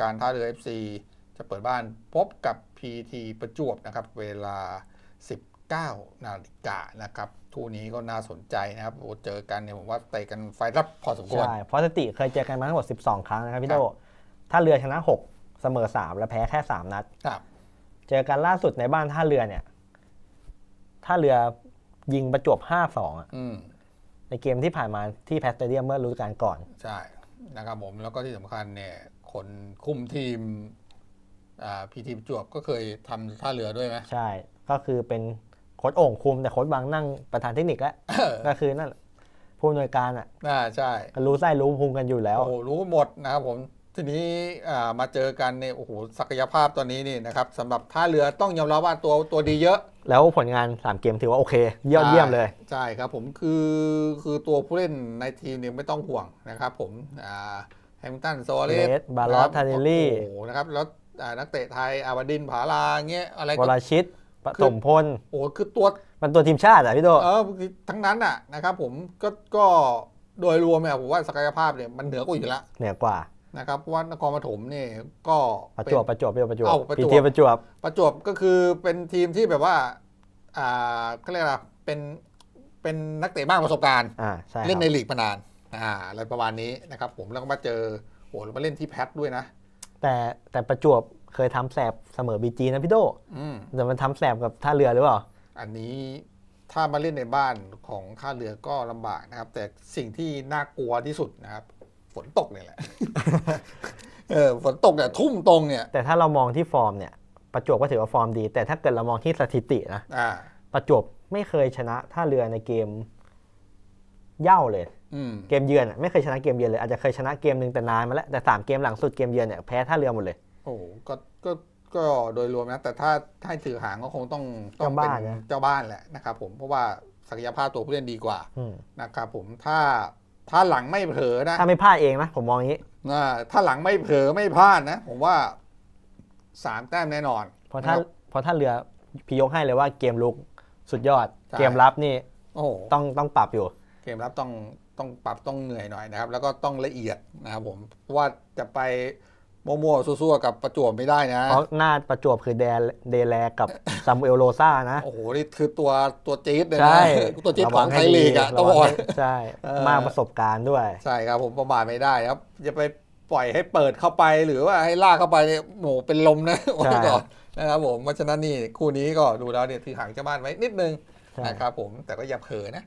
การท่าเรือ FC จะเปิดบ้านพบกับ PT ประจวบนะครับ เวลา 19 นาฬิกานะครับทูนี้ก็น่าสนใจนะครับโอ้เจอกันเนี่ยผมว่าเตะกันไฟรับพอสมควร ใช่เพราะสถิติเคยเจอกันมาทั้งหมด 12 ครั้งนะครับพี่ครัโดบถ้าเรือชนะ 6 เสมอ 3 และแพ้แค่ 3 นัดครับ เจอกันล่าสุดในบ้านท่าเรือเนี่ยท่าเรือยิงประจวบ 5-2อะอืมในเกมที่ผ่านมาที่แพสเตเดียมเมื่อฤดูกาลก่อน ใช่นะครับผมแล้วก็ที่สำคัญเนี่ย คนคุมทีมอ่าพีทีประจวบก็เคยทำท่าเรือด้วยไหมใช่ ก็คือเป็นโค้ชโอ่งคุมแต่โค้ชบางนั่งประธานเทคนิคแล้วก็คือนั่นแหละผู้อำนวยการอะน่าใช่ก็รู้ไส้รู้พุงกันอยู่แล้วโอ้โหรู้หมดนะครับผมทีนี้อ่ามาเจอกันเนี่ยโอ้โหศักยภาพตอนนี้นี่นะครับสำหรับท่าเรือต้องยอมรับว่าตัวตัวดีเยอะ แล้วผลงาน 3 เกมถือว่าโอเคยอดเยี่ยมเลย ใช่ครับผมคือคือตัวผู้เล่นในทีมเนี่ยไม่ต้องห่วงนะครับผมอ่า แฮมิลตันโซเลส Soares Barros Tanelli โอ้โหนะครับแล้วอ่านักเตะไทยอาบดินผาลาเงี้ยอะไรวก็รชิตปฐมพลโอ้โหคือตัวมันตัวทีมชาติอะพี่โดเออทั้งนั้นอะนะครับผมก็ก็โดยรวมเนี่ยผมว่าศักยภาพเนี่ยมันเหนือกว่าอยู่แล้วเหนือกว่านะครับเพราะว่านครปฐมเนี่ยก็ประเป็นจวบประจวบพี่โดประจวบเอ้าประจวบพีทีประจวบประจวบก็คือเป็นทีมที่แบบว่าอ่าเขาเรียกอะไรเป็นเป็นนักเตะมากประสบการณ์อ่าใช่คเล่นในรับลีกมานาน อ่าอะไรประมาณนี้นะครับผมแล้วก็มาเจอโหแล้วมาเล่นที่แพทด้วยนะ แต่แต่ประจวบเคยทำแสบเสมอบีจีนะพี่โดอืม แต่มันทำแสบกับท่าเรือหรือเปล่า อันนี้ถ้ามาเล่นในบ้านของท่าเรือก็ลำบากนะครับ แต่สิ่งที่น่ากลัวที่สุดนะครับ ฝนตกเนี่ยแหละ เออฝนตกเนี่ยทุ่มตรงเนี่ย แต่ถ้าเรามองที่ฟอร์มเนี่ย ประจวบก็ถือว่าฟอร์มดี แต่ถ้าเกิดเรามองที่สถิตินะ อ่า ประจวบไม่เคยชนะท่าเรือในเกมเหย่าเลยอืม เกมเยือนอะไม่เคยชนะเกมเยือนเลยอาจจะเคยชนะเกมหนึ่งแต่นานมาแล้วแต่สามเกมหลังสุดเกมเยือนเนี่ยแพ้ท่าเรือหมดเลยโอ้โหก็ก็ก็โดยรวมนะแต่ถ้าถ้าให้ถือหางก็คงต้องต้องเจ้าเป็นบ้านนะเจ้าบ้านแหละนะครับผมเพราะว่าศักยภาพตัวผู้เล่นดีกว่าอืมนะครับผมถ้าถ้าหลังไม่เผลอนะ ถ้าไม่พลาดเองนะผมมองอย่างนี้อ่าถ้าหลังไม่เผลอไม่พลาดนะ ผมว่าสามแต้มแน่นอนเพราะถ้านะครับเพราะท่าเรือพี่ยกให้เลยว่าเกมลุกสุดยอดใช่เกมรับนี่โอ้โหต้องต้องปรับอยู่ เกมรับต้องต้องปรับต้องเหนื่อยหน่อยนะครับ แล้วก็ต้องละเอียดนะครับผมเพราะว่าจะไปมั่วๆซั่วๆกับประจวบไม่ได้นะ เพราะหน้าประจวบคือเดเดแลกับซามูเอลโรซ่านะ โอ้โห นี่คือตัวตัวจี๊ดเลยใช่นะตัวจี๊ดระขวัองให้ไทยลีกอะดีต้องระบวัอกงให้ใช่เออมากประสบการณ์ด้วย ใช่ครับผมประมาทไม่ได้ครับจะไปปล่อยให้เปิดเข้าไปหรือว่าให้ลากเข้าไปเนี่ยโหเป็นลมนะไว้ก่อนนะครับผมเพราะฉะนั้นนี่คู่นี้ก็ดูแล้วเนี่ยถือหางเจ้าบ้านไว้นิดนึงใช่นะครับผมแต่ก็อย่าเผลอนะ